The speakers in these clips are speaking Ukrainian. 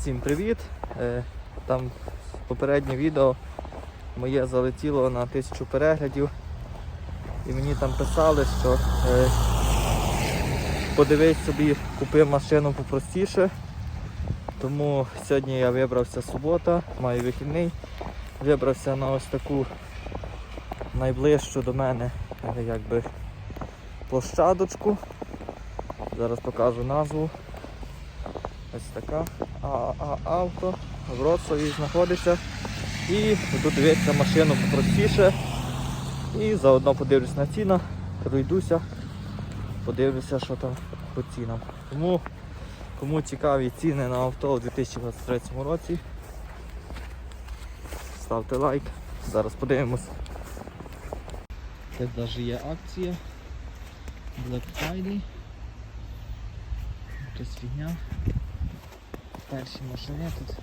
Всім привіт! Е, Там попереднє відео моє залетіло на тисячу переглядів. І мені там писали, що е, подивись собі, купи машину попростіше. Тому сьогодні я вибрався субота, маю вихідний. Вибрався на ось таку найближчу до мене е, якби, площадочку. Зараз покажу назву. Ось така АА авто в Вроцлаві знаходиться. І тут дивиться машину попростіше. І заодно подивлюсь на ціну, пройдуся, подивлюся, що там по цінам. Тому кому цікаві ціни на авто у 2023 році, ставте лайк. Зараз подивимось. Тут навіть є акція. Black Friday. Якась фігня. Перші машини тут.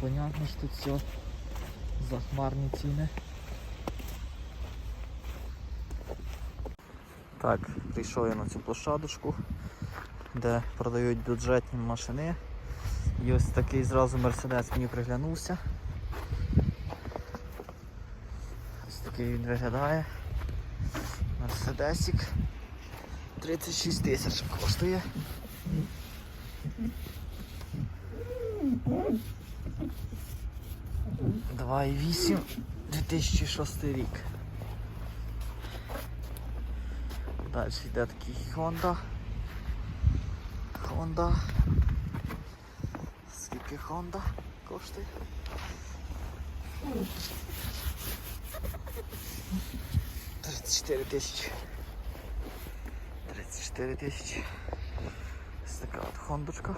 Понятно, що тут все захмарні ціни. Так, прийшов я на цю площадочку, де продають бюджетні машини. І ось такий зразу мерседес мені приглянувся. Ось такий він виглядає. Мерседесик. 36 тисяч коштує. Два і вісім, 2006 рік. Далі йде такий Honda. Honda. Скільки Honda коштує? Тридцять чотири тисячі. 34 тисячі. Ось така от хондочка.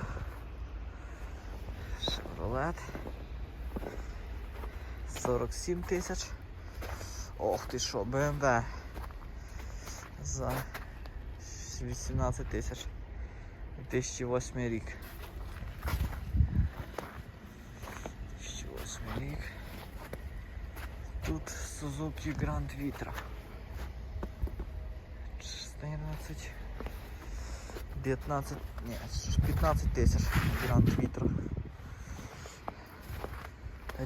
Chevrolet. 47 тисяч. Ох ти що, BMW. За 18 тисяч. 2008 рік. 2008 рік. Тут Suzuki Grand Vitra. 14 19 ні, 15 тисяч Grand Vitra.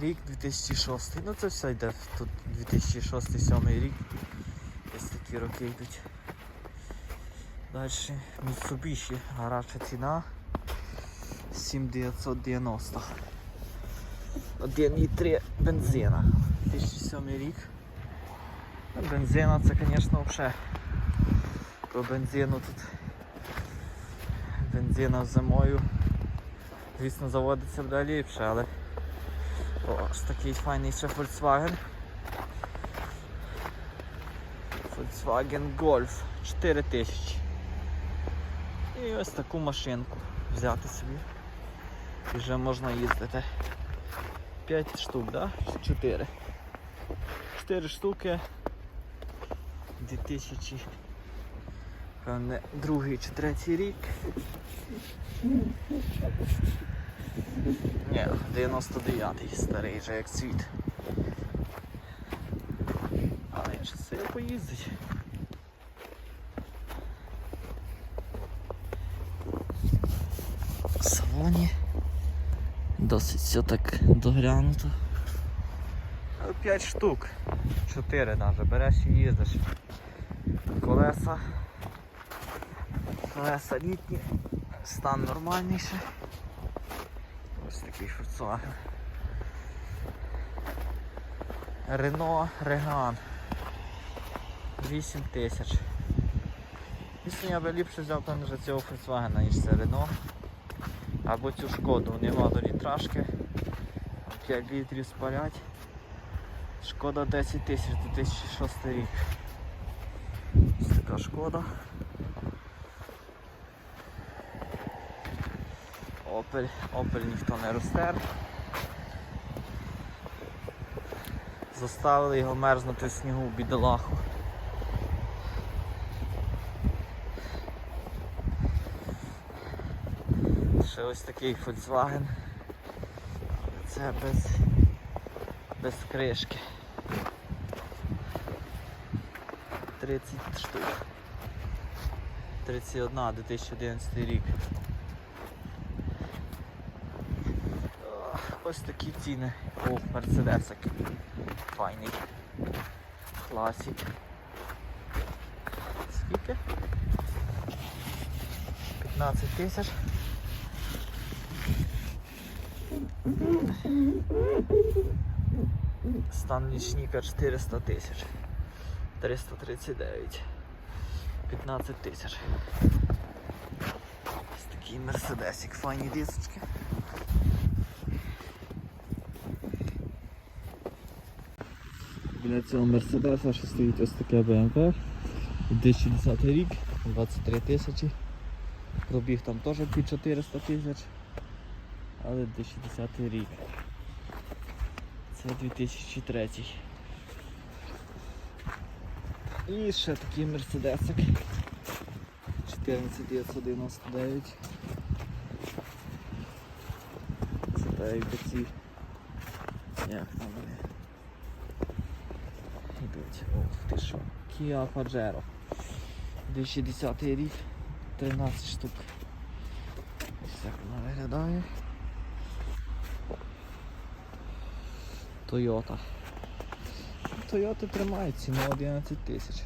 Рік 2006. Ну це все йде тут 2006-2007 рік. Ось такі роки йдуть. Далі Mitsubishi, гаряча ціна 7990. 1,3 бензина. 2007 рік. Ну, Бензина це, звісно, взагалі. По бензину тут бензина зимою. Звісно, заводиться ліпше, але ось такий файний ще Volkswagen. Volkswagen Golf 4000. І ось таку машинку взяти собі. І вже можна їздити. 5 штук, да? 4. 4 штуки. 2000 певне, другий чи третій рік. Ні, 99-й старий вже як світ. Але ще сил поїздить. В салоні. Досить все так доглянуто. 5 штук. 4 навіть береш і їздиш. Колеса. Колеса літні. Стан нормальний ще. Ось такий Volkswagen. Рено Реган. 8 тисяч. Звісно, я би ліпше взяв там вже цього Volkswagen, ніж це Рено. Або цю шкоду, нема до літрашки. 5 літрів спалять. Шкода 10 тисяч 2006 рік. Ось така шкода. Опель, Опель ніхто не ростер. Заставили його мерзнути в снігу бідолаху. Ще ось такий Volkswagen. Це без, без кришки. 30 штук. 31, 2011 рік. Ось такі ціни. О, мерседесик. Файний. Класік. Скільки? 15 тисяч. Стан нічника 400 тисяч. 339. 15 тисяч. Ось такий мерседесик, файні дисочки. Біля цього мерседеса ще стоїть ось таке BMW. 2010 рік, 23 тисячі. Пробіг там теж під 400 тисяч. Але 2010 рік. Це 2003. І ще такий мерседесик. 14999. Це та як ці. Як там вони? Йдуть. Ох ти що. Kia Pajero. 2010 рік. 13 штук. Ось так вона виглядає. Toyota. Toyota тримає ціну 11 тисяч.